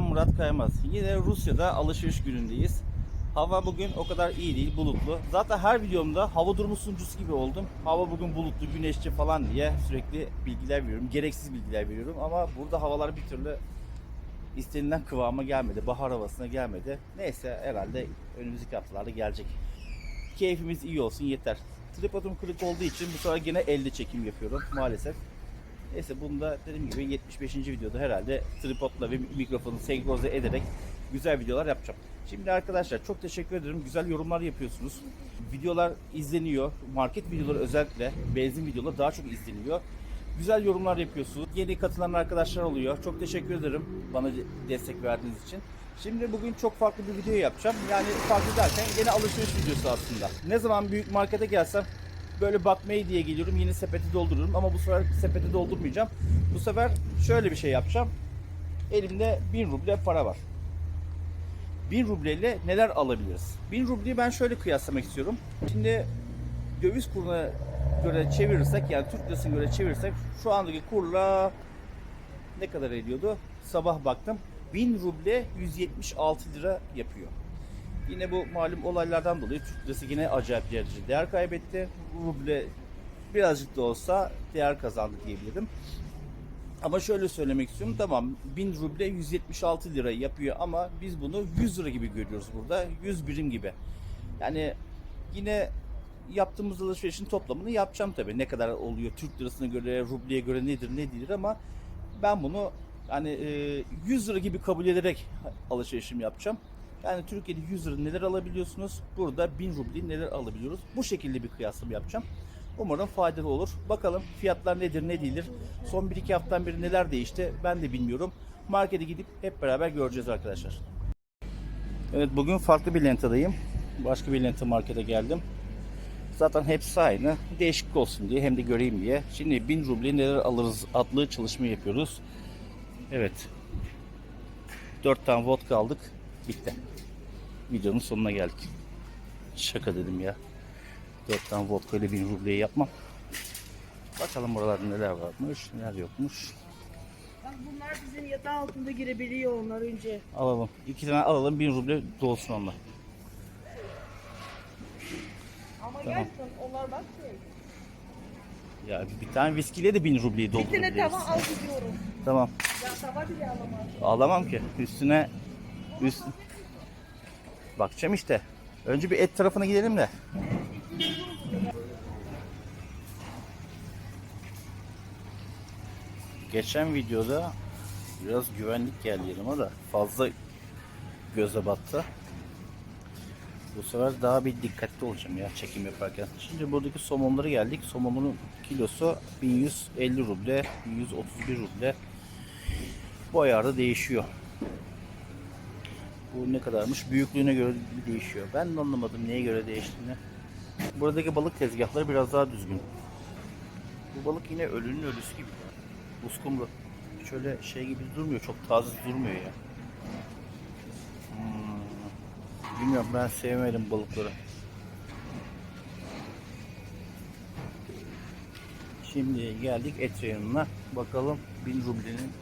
ben Murat Kaymaz. Yine Rusya'da alışveriş günündeyiz. Hava bugün o kadar iyi değil, bulutlu. Zaten her videomda hava durumu sunucusu gibi oldum. Hava bugün bulutlu, güneşli falan diye sürekli bilgiler veriyorum. Gereksiz bilgiler veriyorum ama burada havalar bir türlü istenilen kıvama gelmedi. Bahar havasına gelmedi. Neyse herhalde önümüzdeki haftalarda gelecek. Keyfimiz iyi olsun yeter. Tripodum kırık olduğu için bu sefer yine elde çekim yapıyorum maalesef. Neyse bunu da dediğim gibi 75. videoda herhalde tripodla ve mikrofonu senkronize ederek güzel videolar yapacağım. Şimdi arkadaşlar çok teşekkür ederim. Güzel yorumlar yapıyorsunuz. Videolar izleniyor. Market videoları özellikle benzin videoları daha çok izleniyor. Güzel yorumlar yapıyorsunuz. Yeni katılan arkadaşlar oluyor. Çok teşekkür ederim bana destek verdiğiniz için. Şimdi bugün çok farklı bir video yapacağım. Yani farklı derken yine alışveriş videosu aslında. Ne zaman büyük markete gelsem böyle bakmayı diye geliyorum. Yine sepeti doldururum ama bu sefer sepeti doldurmayacağım. Bu sefer şöyle bir şey yapacağım. Elimde 1000 ruble para var. 1000 rubleyle neler alabiliriz? 1000 rubleyi ben şöyle kıyaslamak istiyorum. Şimdi döviz kuruna göre çevirirsek yani Türk lirasına göre çevirirsek şu andaki kurla ne kadar ediyordu? Sabah baktım. 1000 ruble 176 lira yapıyor. Yine bu malum olaylardan dolayı Türk lirası yine acayip derecede değer kaybetti. Ruble birazcık da olsa değer kazandı diyebilirim. Ama şöyle söylemek istiyorum. Tamam 1000 ruble 176 lira yapıyor ama biz bunu 100 lira gibi görüyoruz burada. 100 birim gibi. Yani yine yaptığımız alışverişin toplamını yapacağım tabii. Ne kadar oluyor Türk lirasına göre, rubleye göre nedir ne değildir ama ben bunu yani e, 100 lira gibi kabul ederek alışverişimi yapacağım. Yani Türkiye'de 100 lira neler alabiliyorsunuz? Burada 1000 ruble neler alabiliyoruz? Bu şekilde bir kıyaslama yapacağım. Umarım faydalı olur. Bakalım fiyatlar nedir ne değildir. Son 1-2 haftadan beri neler değişti ben de bilmiyorum. Markete gidip hep beraber göreceğiz arkadaşlar. Evet bugün farklı bir lentadayım. Başka bir lenta markete geldim. Zaten hepsi aynı. Değişiklik olsun diye hem de göreyim diye. Şimdi 1000 ruble neler alırız adlı çalışma yapıyoruz. Evet. 4 tane vodka aldık. Bitti. Videonun sonuna geldik. Şaka dedim ya. 4 tane vodka ile 1000 rubleyi yapmam. Bakalım buralarda neler varmış, neler yokmuş. Bak bunlar bizim yatağı altında girebiliyor onlar önce. Alalım. İki tane alalım 1000 ruble dolsun onlar. Ama gerçekten onlar bak. Ya bir tane viskiyle de 1000 rubleyi Bir tane doldurabiliriz. tava al gidiyorum. Tamam. Ya tava bile alamaz. Ağlamam ki. Üstüne üst Bakacağım işte. Önce bir et tarafına gidelim de. Geçen videoda biraz güvenlik geldi yanıma da fazla göze battı. Bu sefer daha bir dikkatli olacağım ya çekim yaparken. Şimdi buradaki somonlara geldik. Somonun kilosu 1150 ruble, 1131 ruble. Bu ayarda değişiyor. Bu ne kadarmış? Büyüklüğüne göre değişiyor. Ben de anlamadım neye göre değiştiğini. Buradaki balık tezgahları biraz daha düzgün. Bu balık yine ölünün ölüsü gibi. Uskumru. Şöyle şey gibi durmuyor. Çok taze durmuyor ya. Hmm. Bilmiyorum ben sevmedim balıkları. Şimdi geldik et reyonuna. Bakalım 1000 rublenin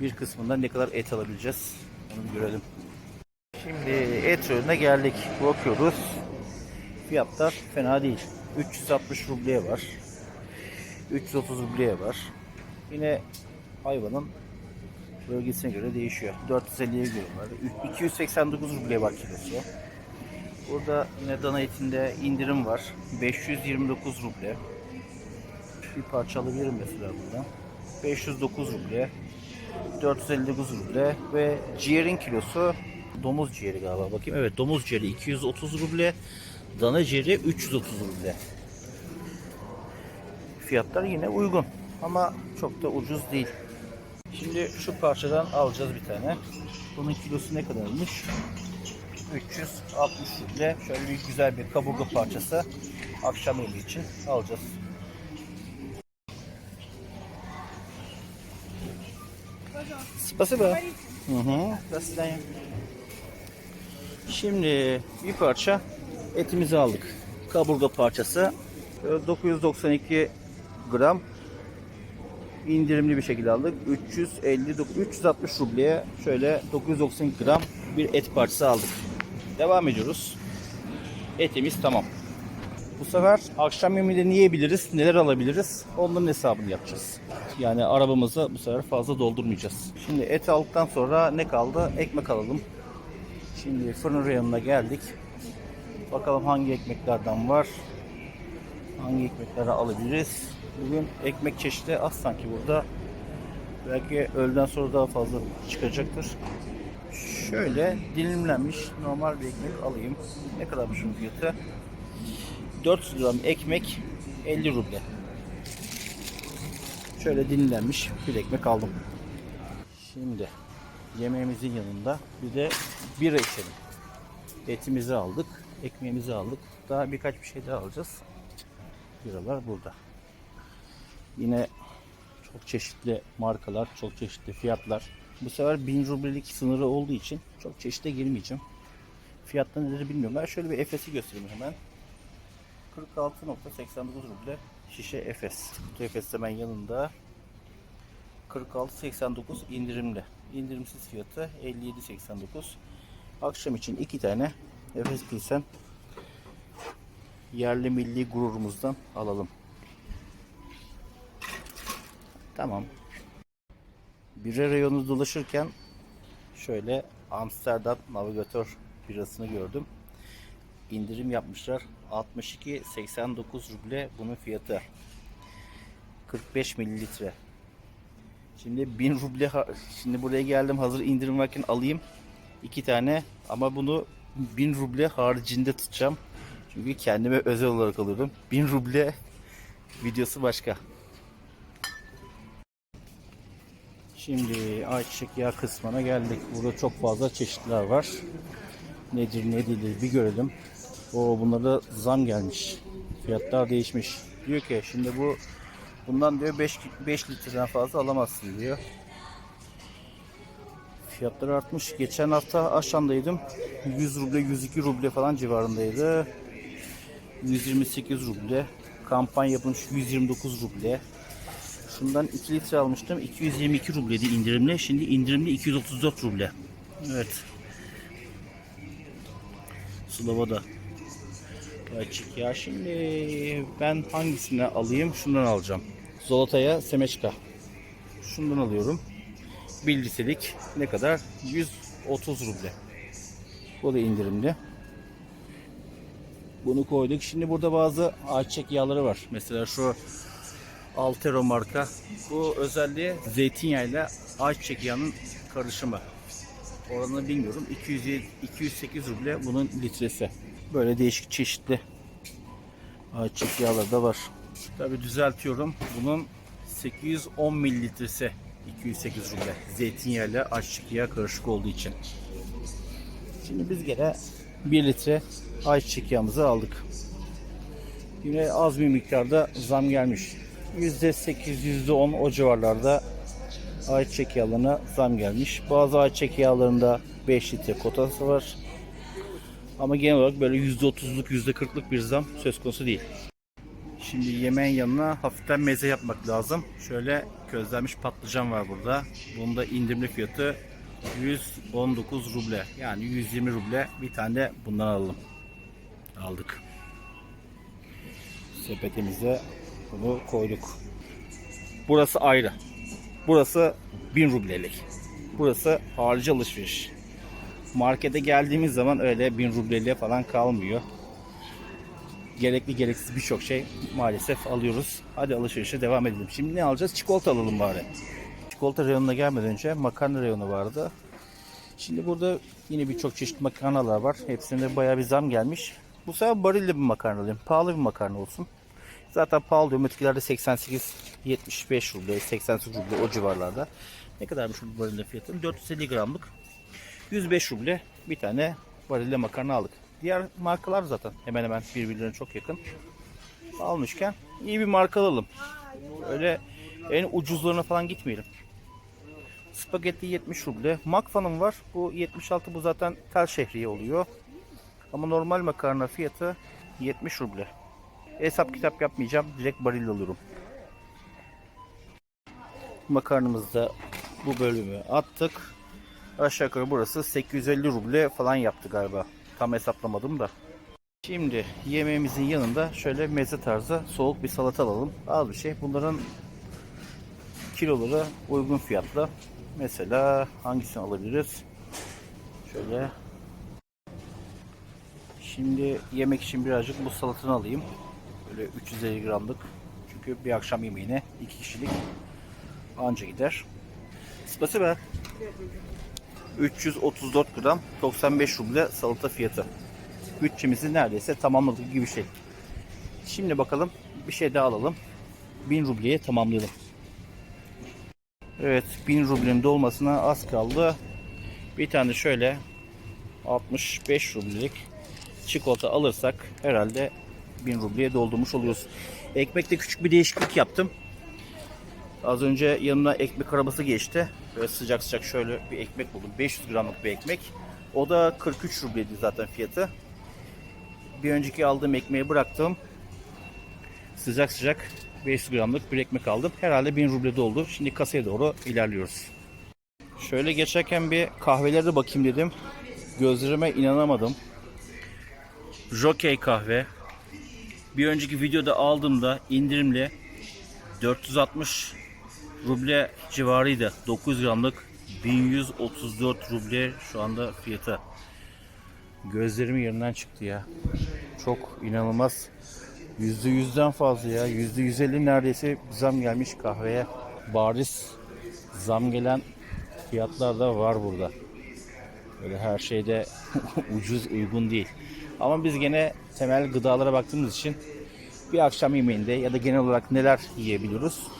bir kısmından ne kadar et alabileceğiz. Onu görelim. Şimdi et reyonuna geldik. Bakıyoruz. Fiyatlar fena değil. 360 rubleye var. 330 rubleye var. Yine hayvanın bölgesine göre değişiyor. 450'ye göre var. 289 rubleye var kilosu. Burada yine dana etinde indirim var. 529 ruble. Bir parça alabilirim mesela buradan. 509 ruble. 459 ruble ve ciğerin kilosu domuz ciğeri galiba bakayım. Evet domuz ciğeri 230 ruble. Dana ciğeri 330 ruble. Fiyatlar yine uygun ama çok da ucuz değil. Şimdi şu parçadan alacağız bir tane. Bunun kilosu ne kadarmış? 360 ruble. Şöyle bir güzel bir kaburga parçası. Akşam yemeği için alacağız. Спасибо. Hı До свидания. Şimdi bir parça etimizi aldık. Kaburga parçası. Böyle 992 gram indirimli bir şekilde aldık. 359 360 rubleye şöyle 990 gram bir et parçası aldık. Devam ediyoruz. Etimiz tamam. Bu sefer akşam yemeğinde ne yiyebiliriz, neler alabiliriz onların hesabını yapacağız. Yani arabamızı bu sefer fazla doldurmayacağız. Şimdi et aldıktan sonra ne kaldı? Ekmek alalım. Şimdi fırın reyonuna geldik. Bakalım hangi ekmeklerden var. Hangi ekmekleri alabiliriz? Bugün ekmek çeşidi az sanki burada. Belki öğleden sonra daha fazla çıkacaktır. Şöyle dilimlenmiş normal bir ekmek alayım. Ne kadarmış bunun fiyatı? 400 gram ekmek 50 ruble. Şöyle dilimlenmiş bir ekmek aldım. Şimdi yemeğimizin yanında bir de bira içelim. Etimizi aldık, ekmeğimizi aldık. Daha birkaç bir şey daha alacağız. Biralar burada. Yine çok çeşitli markalar, çok çeşitli fiyatlar. Bu sefer 1000 rublelik sınırı olduğu için çok çeşite girmeyeceğim. Fiyatları nedir bilmiyorum. Ben şöyle bir Efes'i göstereyim hemen. 46.89 ruble şişe Efes. Kutu Efes hemen yanında. 46.89 indirimli. İndirimsiz fiyatı 57.89. Akşam için iki tane Efes Pilsen yerli milli gururumuzdan alalım. Tamam. Bir reyonu dolaşırken şöyle Amsterdam Navigatör birasını gördüm. İndirim yapmışlar. 62.89 ruble bunun fiyatı. 45 mililitre. Şimdi 1000 ruble şimdi buraya geldim hazır indirim varken alayım iki tane ama bunu 1000 ruble haricinde tutacağım. Çünkü kendime özel olarak alıyorum. 1000 ruble videosu başka. Şimdi ayçiçek yağı kısmına geldik. Burada çok fazla çeşitler var. Nedir ne değildir bir görelim. O bunlara zam gelmiş. Fiyatlar değişmiş. Diyor ki şimdi bu bundan diyor 5 5 litreden fazla alamazsın diyor. Fiyatlar artmış. Geçen hafta aşağındaydım. 100 ruble 102 ruble falan civarındaydı. 128 ruble. Kampanya yapılmış 129 ruble. Şundan 2 litre almıştım. 222 rubleydi indirimli. Şimdi indirimli 234 ruble. Evet. Slova'da. Açık ya. Şimdi ben hangisini alayım? Şundan alacağım. Zolata'ya Semeçka. Şundan alıyorum. 1 litrelik ne kadar? 130 ruble. Bu da indirimli. Bunu koyduk. Şimdi burada bazı ayçiçek yağları var. Mesela şu Altero marka. Bu özelliği zeytinyağıyla ayçiçek yağının karışımı. Oranını bilmiyorum. 207, 208 ruble bunun litresi. Böyle değişik çeşitli ayçiçek yağları da var. Tabi düzeltiyorum. Bunun 810 mililitresi 208 ruble. Zeytinyağıyla ayçiçek yağı karışık olduğu için. Şimdi biz gene 1 litre ayçiçek yağımızı aldık. Yine az bir miktarda zam gelmiş. %8, %10 o civarlarda ayçiçek yağlarına zam gelmiş. Bazı ayçiçek yağlarında 5 litre kotası var. Ama genel olarak böyle %30'luk %40'lık bir zam söz konusu değil. Şimdi yemeğin yanına hafiften meze yapmak lazım. Şöyle közlenmiş patlıcan var burada. Bunun da indirimli fiyatı 119 ruble. Yani 120 ruble. Bir tane de bundan alalım. Aldık. Sepetimize bunu koyduk. Burası ayrı. Burası 1000 rublelik. Burası harici alışveriş. Markete geldiğimiz zaman öyle 1000 rubleliğe falan kalmıyor. Gerekli gereksiz birçok şey maalesef alıyoruz. Hadi alışverişe devam edelim. Şimdi ne alacağız? Çikolata alalım bari. Çikolata reyonuna gelmeden önce makarna reyonu vardı. Şimdi burada yine birçok çeşit makarnalar var. Hepsinde bayağı bir zam gelmiş. Bu sefer barilli bir makarna alayım. Pahalı bir makarna olsun. Zaten pahalı diyorum. Ötekilerde 88, 75 ruble, 88 ruble o civarlarda. Ne kadarmış bu varilya fiyatı? 450 gramlık. 105 ruble bir tane varilya makarna aldık. Diğer markalar zaten hemen hemen birbirlerine çok yakın. Almışken iyi bir marka alalım. Öyle en ucuzlarına falan gitmeyelim. Spagetti 70 ruble. Makfan'ın var. Bu 76 bu zaten tel şehriye oluyor. Ama normal makarna fiyatı 70 ruble. Hesap kitap yapmayacağım. Direkt baril alıyorum. makarnamızı da bu bölümü attık. Aşağı yukarı burası 850 ruble falan yaptı galiba. Tam hesaplamadım da. Şimdi yemeğimizin yanında şöyle meze tarzı soğuk bir salata alalım. Az bir şey. Bunların kiloları uygun fiyatlı. Mesela hangisini alabiliriz? Şöyle. Şimdi yemek için birazcık bu salatanı alayım. Böyle 350 gramlık. Çünkü bir akşam yemeğine iki kişilik anca gider. Spasiba. 334 gram 95 ruble salata fiyatı. Bütçemizi neredeyse tamamladık gibi şey. Şimdi bakalım bir şey daha alalım. 1000 rubleye tamamlayalım. Evet 1000 rublenin dolmasına az kaldı. Bir tane şöyle 65 rublelik çikolata alırsak herhalde 1000 rubleye doldurmuş oluyoruz. Ekmekte küçük bir değişiklik yaptım. Az önce yanına ekmek arabası geçti. Böyle sıcak sıcak şöyle bir ekmek buldum. 500 gramlık bir ekmek. O da 43 rubleydi zaten fiyatı. Bir önceki aldığım ekmeği bıraktım. Sıcak sıcak 500 gramlık bir ekmek aldım. Herhalde 1000 ruble doldu. Şimdi kasaya doğru ilerliyoruz. Şöyle geçerken bir kahvelere de bakayım dedim. Gözlerime inanamadım. Jockey kahve. Bir önceki videoda aldığımda indirimli 460 ruble civarıydı. 9 gramlık 1134 ruble şu anda fiyatı. Gözlerim yerinden çıktı ya. Çok inanılmaz. Yüzde yüzden fazla ya. Yüzde yüz elli neredeyse zam gelmiş kahveye. Bariz zam gelen fiyatlar da var burada. Böyle her şeyde ucuz uygun değil. Ama biz gene temel gıdalara baktığımız için bir akşam yemeğinde ya da genel olarak neler yiyebiliyoruz?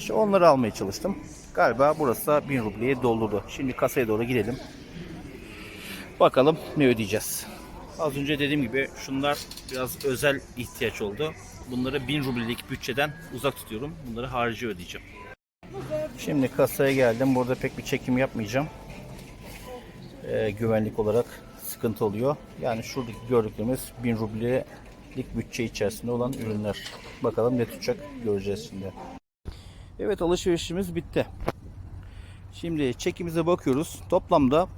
İşte onları almaya çalıştım. Galiba burası da 1000 rubleye doldurdu. Şimdi kasaya doğru gidelim. Bakalım ne ödeyeceğiz. Az önce dediğim gibi şunlar biraz özel ihtiyaç oldu. Bunları 1000 rublelik bütçeden uzak tutuyorum. Bunları harici ödeyeceğim. Şimdi kasaya geldim. Burada pek bir çekim yapmayacağım. Ee, güvenlik olarak sıkıntı oluyor. Yani şuradaki gördüklerimiz 1000 rublelik bütçe içerisinde olan ürünler. Bakalım ne tutacak göreceğiz şimdi. Evet alışverişimiz bitti. Şimdi çekimize bakıyoruz. Toplamda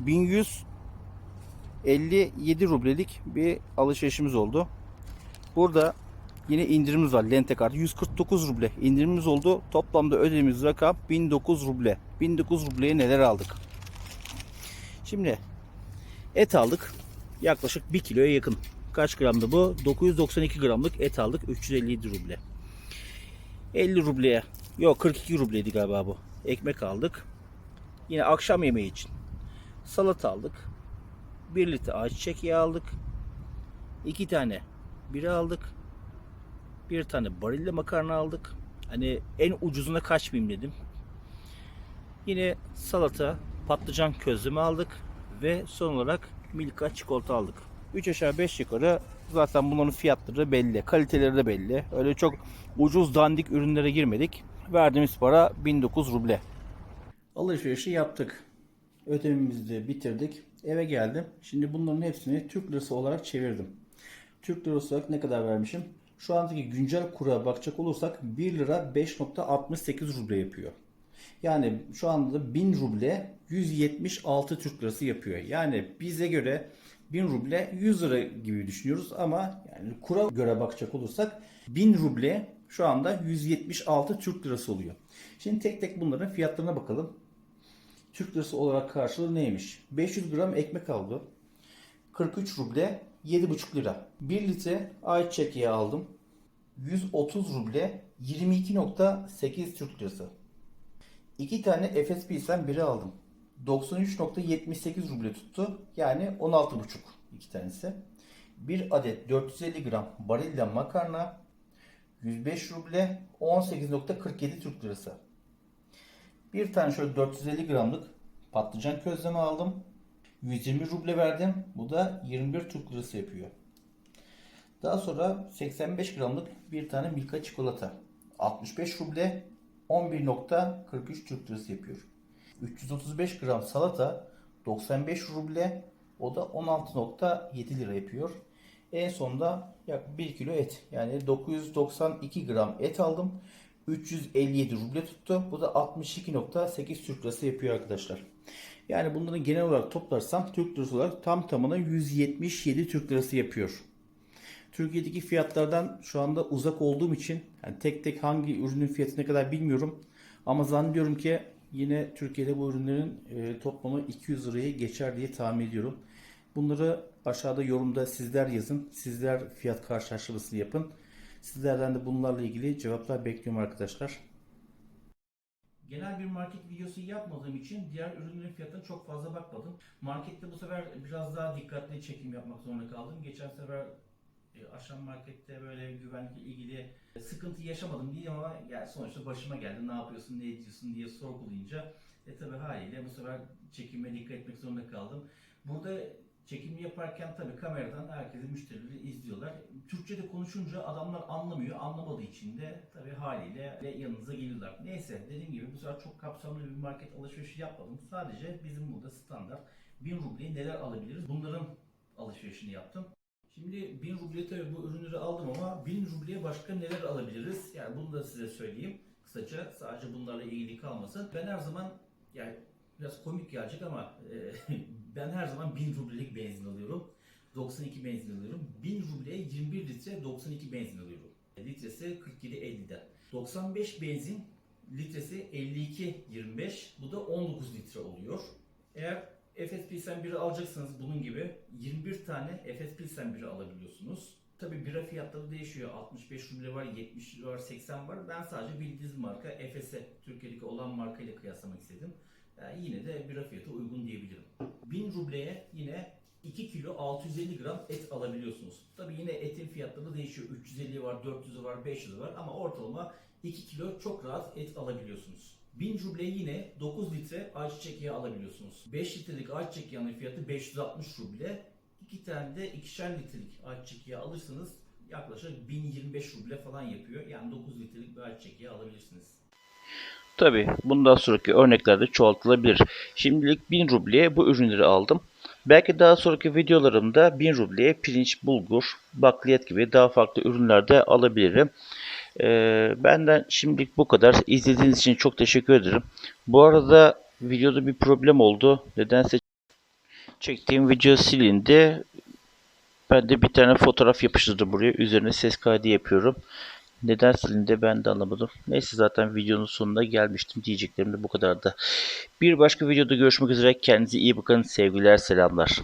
1157 rublelik bir alışverişimiz oldu. Burada yine indirimimiz var. Lente kartı 149 ruble indirimimiz oldu. Toplamda ödediğimiz rakam 1009 ruble. 1009 rubleye neler aldık? Şimdi et aldık. Yaklaşık 1 kiloya yakın. Kaç gramdı bu? 992 gramlık et aldık. 357 ruble. 50 rubleye yok 42 rubleydi galiba bu. Ekmek aldık. Yine akşam yemeği için salata aldık. 1 litre ayçiçek yağı aldık. 2 tane bira aldık. Bir tane barille makarna aldık. Hani en ucuzuna kaçmayayım dedim. Yine salata, patlıcan közleme aldık ve son olarak Milka çikolata aldık. 3 aşağı 5 yukarı zaten bunların fiyatları belli, kaliteleri de belli. Öyle çok ucuz dandik ürünlere girmedik. Verdiğimiz para 1009 ruble. Alışverişi yaptık. Ödememizi de bitirdik. Eve geldim. Şimdi bunların hepsini Türk lirası olarak çevirdim. Türk lirası olarak ne kadar vermişim? Şu andaki güncel kura bakacak olursak 1 lira 5.68 ruble yapıyor. Yani şu anda 1000 ruble 176 Türk lirası yapıyor. Yani bize göre 1000 ruble 100 lira gibi düşünüyoruz ama yani kura göre bakacak olursak 1000 ruble şu anda 176 Türk lirası oluyor. Şimdi tek tek bunların fiyatlarına bakalım. Türk lirası olarak karşılığı neymiş? 500 gram ekmek aldı. 43 ruble 7,5 lira. 1 litre ayçiçek yağı aldım. 130 ruble 22.8 Türk lirası. 2 tane Efes Pilsen biri aldım. 93.78 ruble tuttu. Yani 16,5 iki tanesi. Bir adet 450 gram Barilla makarna 105 ruble 18.47 Türk lirası. Bir tane şöyle 450 gramlık patlıcan közleme aldım. 120 ruble verdim. Bu da 21 Türk lirası yapıyor. Daha sonra 85 gramlık bir tane Milka çikolata. 65 ruble 11.43 Türk lirası yapıyor. 335 gram salata 95 ruble o da 16.7 lira yapıyor. En sonunda yak 1 kilo et yani 992 gram et aldım. 357 ruble tuttu. Bu da 62.8 Türk lirası yapıyor arkadaşlar. Yani bunları genel olarak toplarsam Türk lirası olarak tam tamına 177 Türk lirası yapıyor. Türkiye'deki fiyatlardan şu anda uzak olduğum için yani tek tek hangi ürünün fiyatı ne kadar bilmiyorum. Ama zannediyorum ki yine Türkiye'de bu ürünlerin e, toplamı 200 lirayı geçer diye tahmin ediyorum. Bunları aşağıda yorumda sizler yazın. Sizler fiyat karşılaştırmasını yapın. Sizlerden de bunlarla ilgili cevaplar bekliyorum arkadaşlar. Genel bir market videosu yapmadığım için diğer ürünlerin fiyatına çok fazla bakmadım. Markette bu sefer biraz daha dikkatli çekim yapmak zorunda kaldım. Geçen sefer e, Aşan markette böyle güvenlikle ilgili sıkıntı yaşamadım diye ama yani sonuçta başıma geldi. Ne yapıyorsun, ne ediyorsun diye sorgulayınca e tabi haliyle bu sefer çekime dikkat etmek zorunda kaldım. Burada çekimi yaparken tabi kameradan herkesi müşterileri izliyorlar. Türkçe'de konuşunca adamlar anlamıyor. Anlamadığı için de tabi haliyle yanınıza geliyorlar. Neyse dediğim gibi bu sefer çok kapsamlı bir market alışverişi yapmadım. Sadece bizim burada standart 1000 rubleye neler alabiliriz bunların alışverişini yaptım. Şimdi 1000 rubleye tabii bu ürünleri aldım ama 1000 rubleye başka neler alabiliriz? Yani bunu da size söyleyeyim kısaca. Sadece bunlarla ilgili kalmasın. Ben her zaman yani biraz komik gelecek ama e, ben her zaman 1000 rublelik benzin alıyorum. 92 benzin alıyorum. 1000 rubleye 21 litre 92 benzin alıyorum. Litresi 47.50'den. 95 benzin litresi 52.25. Bu da 19 litre oluyor. Eğer Efes Pilsen biri alacaksanız bunun gibi 21 tane Efes Pilsen biri alabiliyorsunuz. Tabi bira fiyatları değişiyor. 65 ruble var, 70 lira var, 80 var. Ben sadece bildiğiniz marka Efes'e, Türkiye'deki olan markayla kıyaslamak istedim. Yani yine de bira fiyatı uygun diyebilirim. 1000 rubleye yine 2 kilo 650 gram et alabiliyorsunuz. Tabi yine etin fiyatları değişiyor. 350 var, 400 var, 500 var ama ortalama 2 kilo çok rahat et alabiliyorsunuz. 1000 rubleye yine 9 litre ayçiçek yağı alabiliyorsunuz. 5 litrelik ayçiçek yağının fiyatı 560 ruble. 2 tane de 2'şer litrelik ayçiçek yağı alırsanız yaklaşık 1025 ruble falan yapıyor. Yani 9 litrelik bir ayçiçek yağı alabilirsiniz. Tabi bundan sonraki örneklerde çoğaltılabilir. Şimdilik 1000 rubleye bu ürünleri aldım. Belki daha sonraki videolarımda 1000 rubleye pirinç, bulgur, bakliyat gibi daha farklı ürünler de alabilirim. Ee, benden şimdilik bu kadar. İzlediğiniz için çok teşekkür ederim. Bu arada videoda bir problem oldu. Nedense çektiğim video silindi. Ben de bir tane fotoğraf yapıştırdım buraya. Üzerine ses kaydı yapıyorum. Neden silindi ben de anlamadım. Neyse zaten videonun sonuna gelmiştim. Diyeceklerim de bu kadardı. Bir başka videoda görüşmek üzere. Kendinize iyi bakın. Sevgiler, selamlar.